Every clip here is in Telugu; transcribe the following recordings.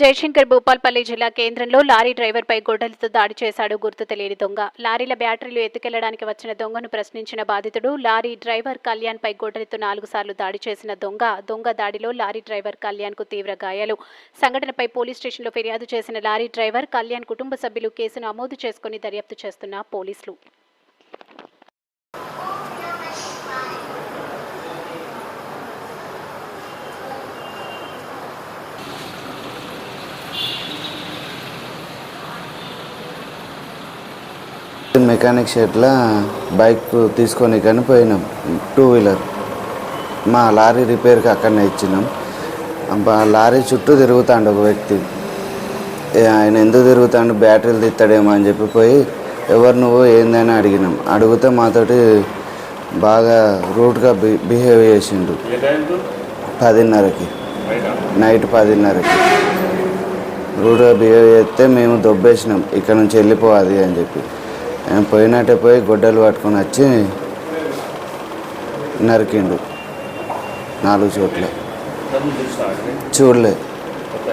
జయశంకర్ భూపాల్పల్లి జిల్లా కేంద్రంలో లారీ డ్రైవర్పై గొడ్డలితో దాడి చేశాడు గుర్తు తెలియని దొంగ. లారీల బ్యాటరీలు ఎత్తుకెళ్ళడానికి వచ్చిన దొంగను ప్రశ్నించిన బాధితుడు లారీ డ్రైవర్ కళ్యాణ్ పై గొడ్డలితో నాలుగు సార్లు దాడి చేసిన దొంగ. దొంగ దాడిలో లారీ డ్రైవర్ కళ్యాణ్కు తీవ్ర గాయాలు. సంఘటనపై పోలీస్ స్టేషన్లో ఫిర్యాదు చేసిన లారీ డ్రైవర్ కళ్యాణ్ కుటుంబ సభ్యులు కేసు నమోదు చేసుకుని దర్యాప్తు చేస్తున్న పోలీసులు. మెకానిక్ షెడ్లో బైక్ తీసుకొని కానీ పోయినాం టూ వీలర్ మా లారీ రిపేర్కి అక్కడనే ఇచ్చినాం. లారీ చుట్టూ తిరుగుతాడు ఒక వ్యక్తి. ఆయన ఎందుకు తిరుగుతాడు? బ్యాటరీలు తీస్తాడేమో అని చెప్పి పోయి ఎవరు నువ్వు ఏందని అడిగినాం. అడిగితే మాతోటి బాగా రూట్గా బి బిహేవ్ చేసిండు. పదిన్నరకి. నైట్ పదిన్నరకి. రూడ్గా బిహేవ్ చేస్తే మేము దొబ్బేసినాం. ఇక్కడ నుంచి వెళ్ళిపోవాలి అని చెప్పి. పోయినట్టే పోయి గొడ్డలు పట్టుకొని వచ్చి నరికిండు. నాలుగు చోట్ల. డబ్బులు చూస్తా అండి చూడలే కొత్త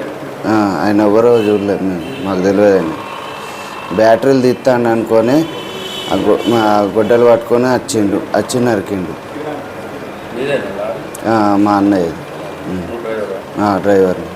ఆ, ఆయన ఎవరో చూడలేదు మేము మాకు తెలియదు ఆయన. బ్యాటరీలు తీస్తాను అనుకొని మా గొడ్డలు పట్టుకొని వచ్చిండు. వచ్చి నరికిండు. మా అన్నయ్య డ్రైవర్ని.